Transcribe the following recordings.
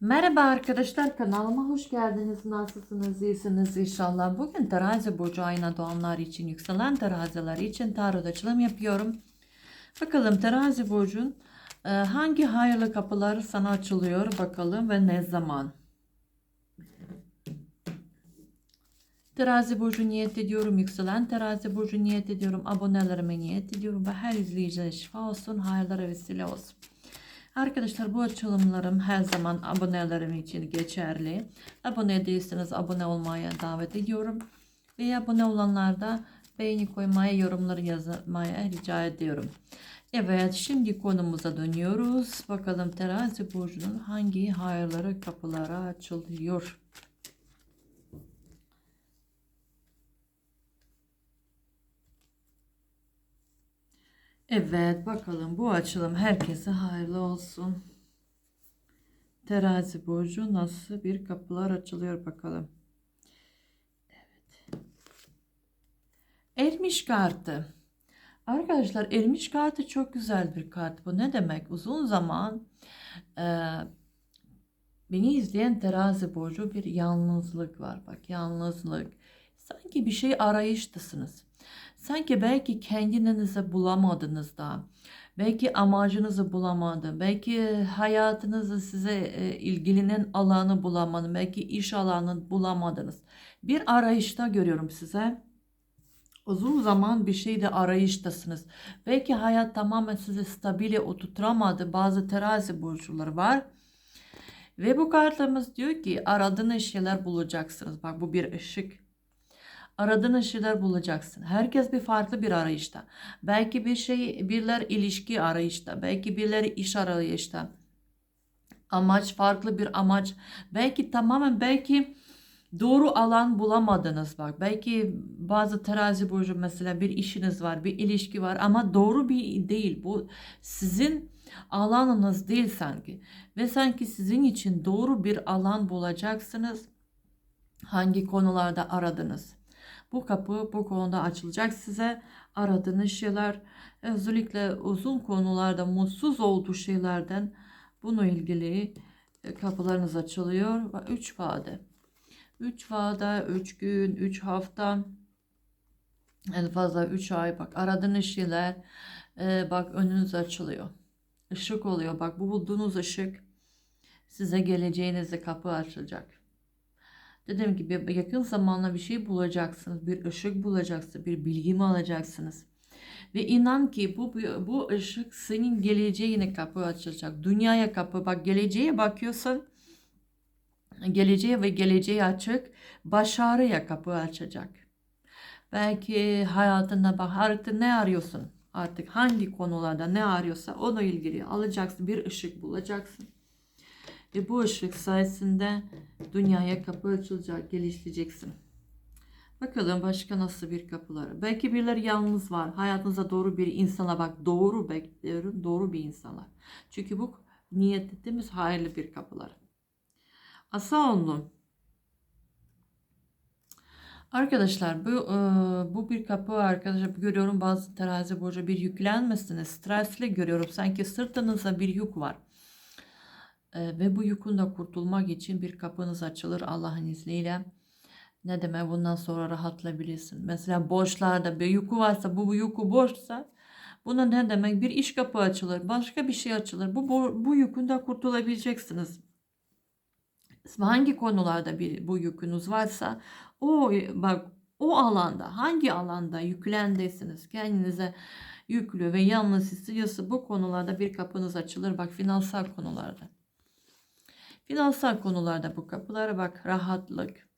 Merhaba arkadaşlar kanalıma hoş geldiniz. Nasılsınız? İyisiniz inşallah. Bugün terazi burcu ayına doğanlar için yükselen teraziler için tarot açılım yapıyorum. Bakalım terazi burcun e, hangi hayırlı kapıları sana açılıyor bakalım ve ne zaman? Terazi burcu niyet ediyorum. Yükselen terazi burcu niyet ediyorum. Abonelerime niyet ediyorum ve her izleyiciye şifa olsun, hayırlara vesile olsun. Arkadaşlar bu açılımlarım her zaman abonelerim için geçerli. Abone değilseniz abone olmaya davet ediyorum. Ve abone olanlar da beğeni koymaya, yorumları yazmaya rica ediyorum. Evet şimdi konumuza dönüyoruz. Bakalım terazi burcunun hangi hayırları kapılara açılıyor. Evet bakalım bu açılım herkese hayırlı olsun. Terazi burcu nasıl bir kapılar açılıyor bakalım. Evet. Ermiş kartı. Arkadaşlar ermiş kartı çok güzel bir kart. Bu ne demek? Uzun zaman e, beni izleyen terazi burcu bir yalnızlık var. Bak yalnızlık. Sanki bir şey arayıştasınız. Sanki belki kendinizi bulamadınız da. Belki amacınızı bulamadı. Belki hayatınızı size e, ilgilenen alanı bulamadın. Belki iş alanını bulamadınız. Bir arayışta görüyorum size. Uzun zaman bir şeyde arayıştasınız. Belki hayat tamamen sizi stabile oturtamadı. Bazı terazi burçları var. Ve bu kartımız diyor ki aradığınız şeyler bulacaksınız. Bak bu bir ışık aradığın şeyler bulacaksın. Herkes bir farklı bir arayışta. Belki bir şey, birler ilişki arayışta. Belki birileri iş arayışta. Amaç farklı bir amaç. Belki tamamen belki doğru alan bulamadınız bak. Belki bazı terazi burcu mesela bir işiniz var, bir ilişki var ama doğru bir değil. Bu sizin alanınız değil sanki. Ve sanki sizin için doğru bir alan bulacaksınız. Hangi konularda aradınız? Bu kapı bu konuda açılacak size. Aradığınız şeyler özellikle uzun konularda mutsuz olduğu şeylerden bunu ilgili e, kapılarınız açılıyor. 3 vade. 3 vade, 3 gün, 3 hafta en fazla 3 ay bak aradığınız şeyler e, bak önünüz açılıyor. Işık oluyor. Bak bu bulduğunuz ışık size geleceğinizde kapı açılacak. Dediğim gibi yakın zamanla bir şey bulacaksınız. Bir ışık bulacaksınız. Bir bilgi mi alacaksınız? Ve inan ki bu, bu ışık senin geleceğine kapı açacak. Dünyaya kapı. Bak geleceğe bakıyorsun. Geleceğe ve geleceğe açık. Başarıya kapı açacak. Belki hayatında bak artık ne arıyorsun? Artık hangi konularda ne arıyorsa ona ilgili alacaksın. Bir ışık bulacaksın. Ve bu ışık sayesinde dünyaya kapı açılacak, geliştireceksin. Bakalım başka nasıl bir kapıları. Belki birileri yalnız var. Hayatınıza doğru bir insana bak. Doğru bekliyorum. Doğru bir insanlar. Çünkü bu niyet ettiğimiz hayırlı bir kapılar. Asa onlu. Arkadaşlar bu e, bu bir kapı arkadaşlar görüyorum bazı terazi burcu bir yüklenmesiniz stresli görüyorum sanki sırtınızda bir yük var ve bu yükün de kurtulmak için bir kapınız açılır Allah'ın izniyle. Ne demek bundan sonra rahatlayabilirsin. Mesela borçlarda bir yükü varsa bu, bu yükü borçsa buna ne demek bir iş kapı açılır başka bir şey açılır. Bu, bu, bu yükünden kurtulabileceksiniz. Hangi konularda bir bu yükünüz varsa o bak o alanda hangi alanda yüklendesiniz kendinize yüklü ve yalnız hissediyorsa bu konularda bir kapınız açılır. Bak finansal konularda. Finansal konularda bu kapılara bak rahatlık.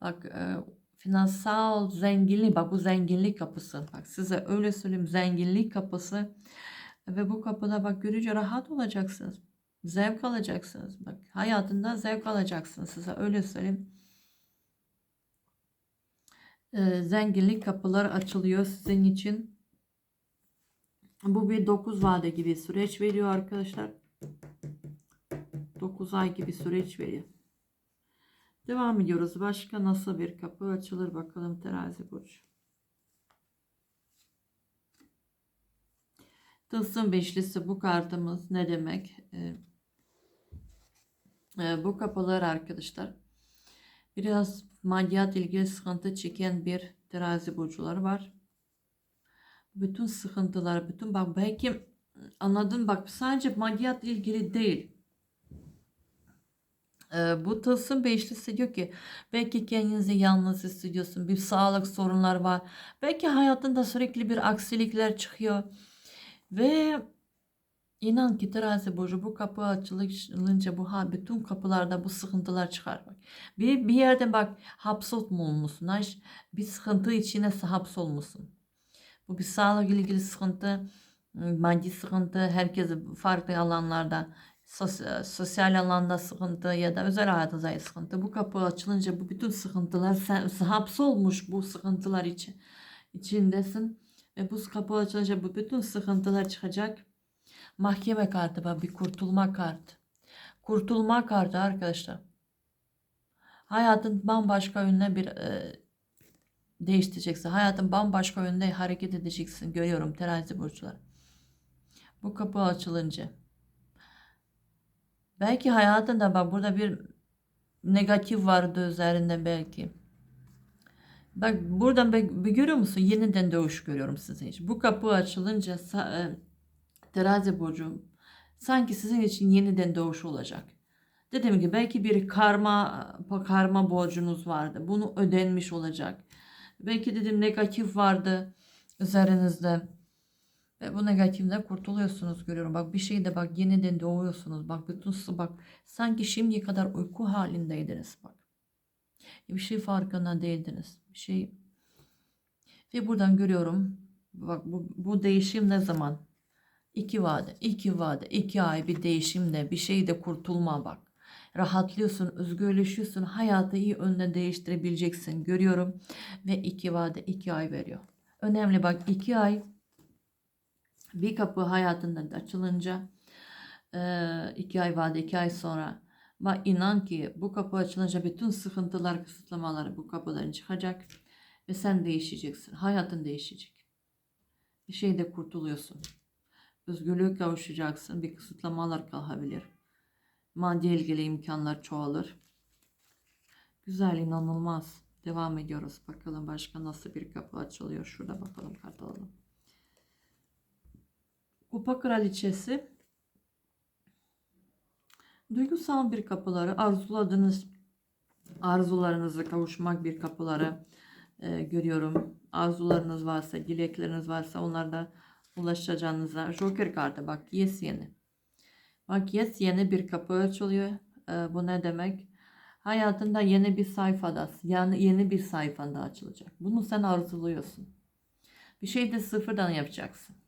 Bak e, finansal zenginlik bak bu zenginlik kapısı. Bak size öyle söyleyeyim zenginlik kapısı. Ve bu kapıda bak görünce rahat olacaksınız. Zevk alacaksınız. Bak hayatında zevk alacaksınız size öyle söyleyeyim. E, zenginlik kapıları açılıyor sizin için. Bu bir 9 vade gibi süreç veriyor arkadaşlar. 9 ay gibi süreç veriyor. Devam ediyoruz. Başka nasıl bir kapı açılır bakalım terazi burcu. Tılsım beşlisi bu kartımız ne demek? Ee, Ee, bu kapılar arkadaşlar biraz maddiyat ilgili sıkıntı çeken bir terazi burcuları var. Bütün sıkıntılar, bütün bak belki anladın bak sadece maddiyat ilgili değil. Ee, bu tılsım beşlisi diyor ki belki kendinizi yalnız hissediyorsun. Bir sağlık sorunlar var. Belki hayatında sürekli bir aksilikler çıkıyor. Ve inan ki terazi burcu bu kapı açılınca bu ha bütün kapılarda bu sıkıntılar çıkar. Bak. Bir, bir yerde bak hapsolmuşsun. Bir sıkıntı içine hapsolmuşsun. Bu bir sağlık ilgili sıkıntı, maddi sıkıntı, herkes farklı alanlarda sos, sosyal alanda sıkıntı ya da özel hayatınızda sıkıntı. Bu kapı açılınca bu bütün sıkıntılar sen hapsolmuş bu sıkıntılar için içindesin. Ve bu kapı açılınca bu bütün sıkıntılar çıkacak. Mahkeme kartı var. Bir kurtulma kartı. Kurtulma kartı arkadaşlar. Hayatın bambaşka yönüne bir e, değiştireceksin. Hayatın bambaşka yönde hareket edeceksin. Görüyorum terazi burçları. Bu kapı açılınca. Belki hayatında bak burada bir negatif vardı üzerinde belki. Bak buradan bir görüyor musun? Yeniden doğuş görüyorum sizin için. Bu kapı açılınca e, terazi burcu sanki sizin için yeniden doğuş olacak. Dediğim gibi belki bir karma karma borcunuz vardı. Bunu ödenmiş olacak. Belki dedim negatif vardı üzerinizde. Ve bu negatifden kurtuluyorsunuz görüyorum. Bak bir şeyde bak yeniden doğuyorsunuz. Bak bütün bak sanki şimdiye kadar uyku halindeydiniz bak. Bir şey farkında değildiniz. Bir şey ve buradan görüyorum. Bak bu, bu değişim ne zaman? İki vade, iki vade, iki ay bir değişimle bir şeyde kurtulma bak. Rahatlıyorsun, özgürleşiyorsun, hayatı iyi önüne değiştirebileceksin görüyorum. Ve iki vade, iki ay veriyor. Önemli bak iki ay bir kapı hayatında açılınca iki ay vade, iki ay sonra ve inan ki bu kapı açılınca bütün sıkıntılar, kısıtlamalar bu kapıdan çıkacak ve sen değişeceksin. Hayatın değişecek. Bir şeyde kurtuluyorsun. Özgürlüğe kavuşacaksın. Bir kısıtlamalar kalabilir. Maddi ilgili imkanlar çoğalır. Güzel, inanılmaz. Devam ediyoruz. Bakalım başka nasıl bir kapı açılıyor. Şurada bakalım kart alalım. Kupa kraliçesi duygusal bir kapıları arzuladığınız arzularınızı kavuşmak bir kapıları e, görüyorum. Arzularınız varsa, dilekleriniz varsa onlarda ulaşacağınıza. Joker kartı bak yes yeni. Bak yes yeni bir kapı açılıyor. E, bu ne demek? Hayatında yeni bir sayfada, yani yeni bir sayfanda açılacak. Bunu sen arzuluyorsun. Bir şey de sıfırdan yapacaksın.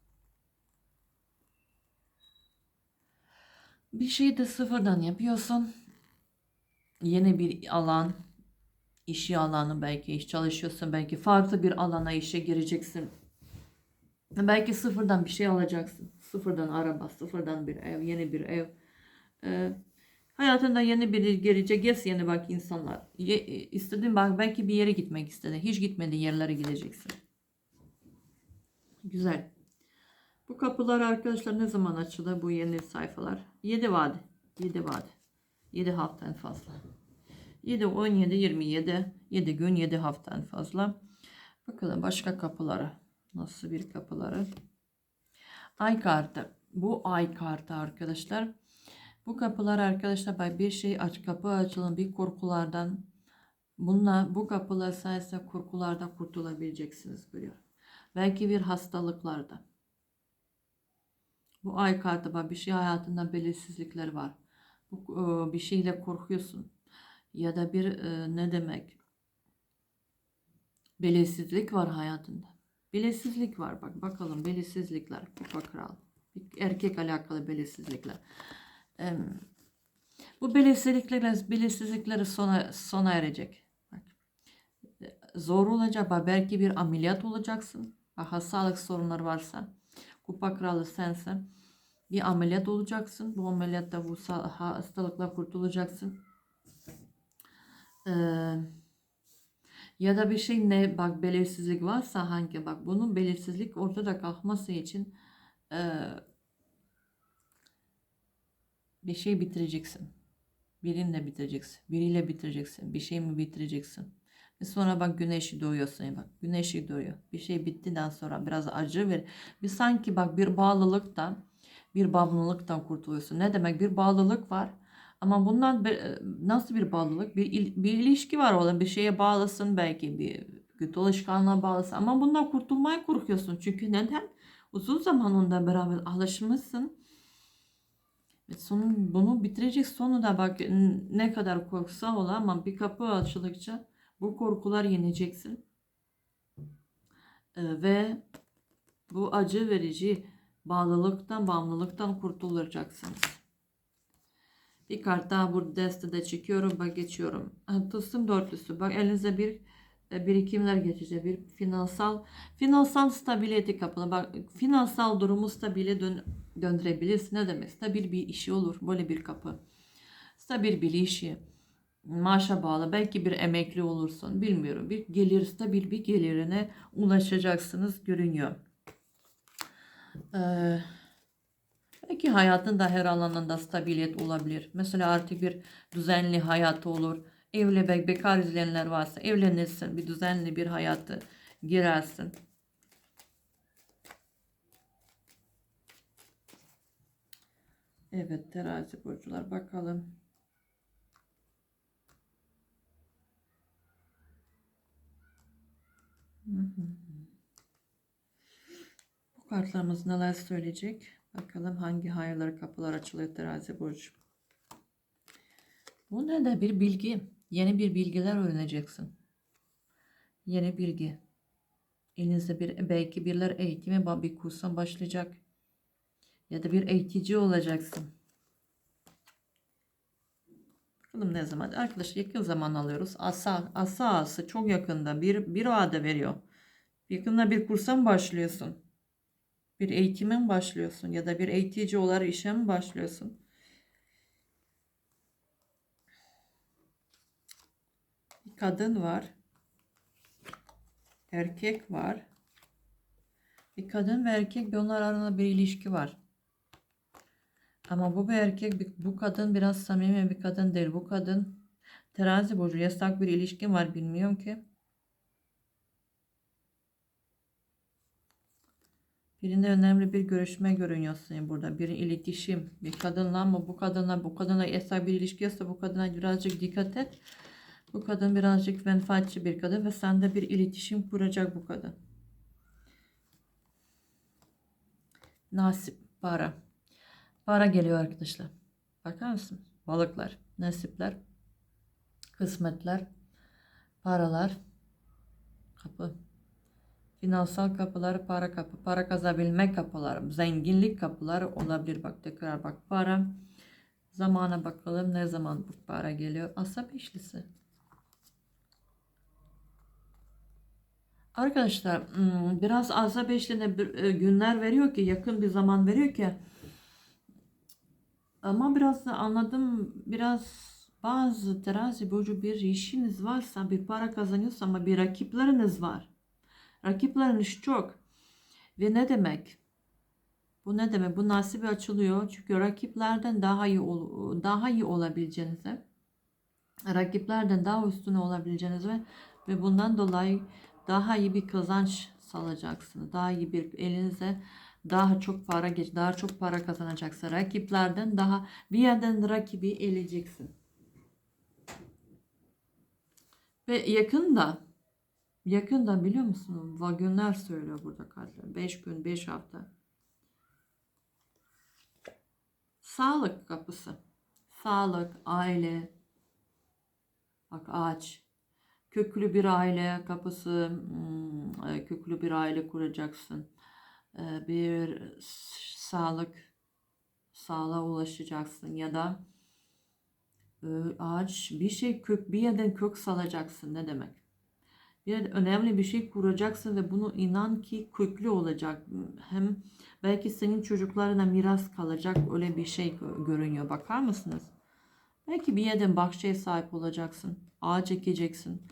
Bir şeyi de sıfırdan yapıyorsun. Yeni bir alan, işi alanı belki iş çalışıyorsun, belki farklı bir alana işe gireceksin. Belki sıfırdan bir şey alacaksın. Sıfırdan araba, sıfırdan bir ev, yeni bir ev. Ee, hayatında yeni biri gelecek. Yes yeni bak insanlar. Ye, istedin bak belki bir yere gitmek istedin. Hiç gitmediğin yerlere gideceksin. Güzel. Bu kapılar arkadaşlar ne zaman açılır bu yeni sayfalar? 7 vade. 7 vade. 7 hafta en fazla. 7, 17, 27. 7 gün 7 hafta en fazla. Bakalım başka kapıları. Nasıl bir kapıları? Ay kartı. Bu ay kartı arkadaşlar. Bu kapılar arkadaşlar bir şey aç kapı açılın bir korkulardan bununla bu kapılar sayesinde korkulardan kurtulabileceksiniz görüyorum. Belki bir hastalıklardan bu ay kartı var. Bir şey hayatında belirsizlikler var. Bu, e, bir şeyle korkuyorsun. Ya da bir e, ne demek? Belirsizlik var hayatında. Belirsizlik var. Bak bakalım belirsizlikler. Kupa kral. Erkek alakalı belirsizlikler. Bu belirsizlikler, belirsizlikleri sona, sona erecek. Bak. Zor olacak. Belki bir ameliyat olacaksın. Bak, sağlık sorunları varsa kupa kralı sensin. Bir ameliyat olacaksın. Bu ameliyatta bu hastalıkla kurtulacaksın. Ee, ya da bir şey ne bak belirsizlik varsa hangi bak bunun belirsizlik ortada kalkması için e, bir şey bitireceksin. Birinle bitireceksin. Biriyle bitireceksin. Bir şey mi bitireceksin? Ve sonra bak güneşi doğuyorsun. Bak güneşi doğuyor. Bir şey bittiğinden sonra biraz acı ver. Bir sanki bak bir bağlılıktan bir bağımlılıktan kurtuluyorsun. Ne demek? Bir bağlılık var. Ama bundan bir- nasıl bir bağlılık? Bir, bir ilişki var olan bir şeye bağlısın belki bir kötü alışkanlığa bağlısın. Ama bundan kurtulmaya korkuyorsun. Çünkü neden? Uzun zaman onunla beraber alışmışsın. Ve sonun, bunu bitirecek sonu da bak ne kadar korksa ola ama bir kapı açıldıkça bu korkular yeneceksin. Ee, ve bu acı verici bağlılıktan, bağımlılıktan kurtulacaksınız. Bir kart daha burada destede çekiyorum. Bak geçiyorum. Tılsım dörtlüsü. Bak elinize bir e, birikimler geçecek. Bir finansal finansal stabilite kapılı. Bak finansal durumu stabile dön, döndürebilirsin. Ne demek? Stabil bir işi olur. Böyle bir kapı. Stabil bir işi. Maaşa bağlı. Belki bir emekli olursun. Bilmiyorum. Bir gelir, stabil bir gelirine ulaşacaksınız görünüyor. Ee, belki hayatında her alanında stabiliyet olabilir. Mesela artık bir düzenli hayatı olur. Evli be bekar izleyenler varsa evlenirsin. Bir düzenli bir hayatı girersin. Evet terazi burcular bakalım. Bu kartlarımız neler söyleyecek? Bakalım hangi hayırları kapılar açılıyor terazi burcu. Bu ne de bir bilgi. Yeni bir bilgiler öğreneceksin. Yeni bilgi. Elinizde bir belki birler eğitimi bir kursa başlayacak. Ya da bir eğitici olacaksın. Bakalım ne zaman? Arkadaşlar yakın zaman alıyoruz. Asa, asa ası çok yakında bir, bir vade veriyor. Yakında bir kursa mı başlıyorsun? Bir eğitime mi başlıyorsun? Ya da bir eğitici olarak işe mi başlıyorsun? Bir kadın var. Erkek var. Bir kadın ve erkek onlar arasında bir ilişki var. Ama bu bir erkek, bu kadın biraz samimi bir kadın değil. Bu kadın terazi burcu yasak bir ilişki var bilmiyorum ki. Birinde önemli bir görüşme görünüyor senin burada. Bir iletişim. Bir kadınla ama bu kadınla bu kadınla yasak bir ilişki yoksa bu kadına birazcık dikkat et. Bu kadın birazcık menfaatçi bir kadın ve sende bir iletişim kuracak bu kadın. Nasip, para. Para geliyor arkadaşlar. Bakar mısınız? Balıklar, nasipler, kısmetler, paralar, kapı. Finansal kapılar, para kapı, para kazabilme kapıları, zenginlik kapıları olabilir. Bak tekrar bak para. Zamana bakalım ne zaman bu para geliyor. Asa beşlisi. Arkadaşlar hmm, biraz asa beşliğine bir, e, günler veriyor ki yakın bir zaman veriyor ki ama biraz anladım biraz bazı terazi burcu bir işiniz varsa bir para kazanıyorsa ama bir rakipleriniz var. Rakipleriniz çok. Ve ne demek? Bu ne demek? Bu nasibi açılıyor. Çünkü rakiplerden daha iyi ol- daha iyi olabileceğinize, rakiplerden daha üstüne olabileceğinize ve bundan dolayı daha iyi bir kazanç sağlayacaksınız. Daha iyi bir elinize daha çok para geç, daha çok para kazanacaksın. Rakiplerden daha bir yerden rakibi eleyeceksin. Ve yakında yakında biliyor musun? Vagonlar söylüyor burada kartlar. 5 gün, 5 hafta. Sağlık kapısı. Sağlık, aile. Bak ağaç. Köklü bir aile kapısı. hmm, e, Köklü bir aile kuracaksın. Bir sağlık, sağlığa ulaşacaksın ya da ağaç bir şey kök bir yerden kök salacaksın ne demek? Bir önemli bir şey kuracaksın ve bunu inan ki köklü olacak. Hem belki senin çocuklarına miras kalacak öyle bir şey gö- görünüyor. Bakar mısınız? Belki bir yerden bahçeye sahip olacaksın. Ağaç ekeceksin.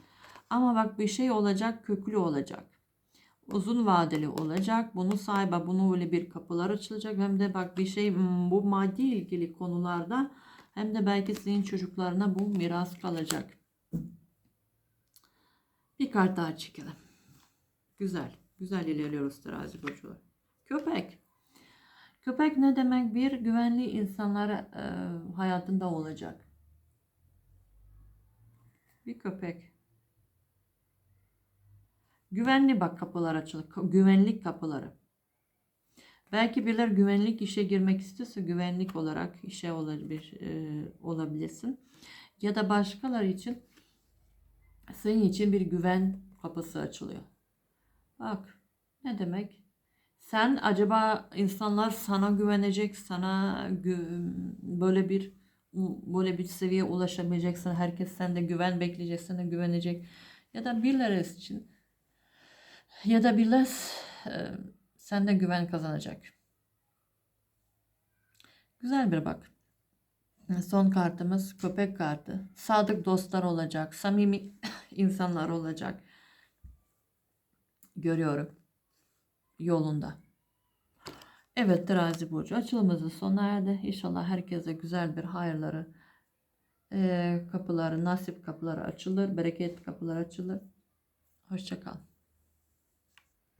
Ama bak bir şey olacak, köklü olacak. Uzun vadeli olacak. Bunu sahibi, bunu öyle bir kapılar açılacak. Hem de bak bir şey hmm, bu maddi ilgili konularda Hem de belki senin çocuklarına bu miras kalacak. Bir kart daha çekelim. Güzel. Güzel ilerliyoruz terazi burcu. Köpek. Köpek ne demek? Bir güvenli insanlar e, hayatında olacak. Bir köpek. Güvenli bak kapılar açılır. Güvenlik kapıları. Belki birileri güvenlik işe girmek istiyorsa güvenlik olarak işe olabilir, e, olabilirsin. Ya da başkaları için senin için bir güven kapısı açılıyor. Bak ne demek? Sen acaba insanlar sana güvenecek, sana gü- böyle bir böyle bir seviyeye ulaşabileceksin. Herkes sende güven bekleyecek, sana güvenecek. Ya da birileri için ya da birileri e, sende güven kazanacak. Güzel bir bak. Son kartımız köpek kartı. Sadık dostlar olacak, samimi insanlar olacak. Görüyorum. Yolunda. Evet terazi burcu açılımızın sona erdi. İnşallah herkese güzel bir hayırları, eee, kapıları, nasip kapıları açılır, bereket kapıları açılır. Hoşçakal.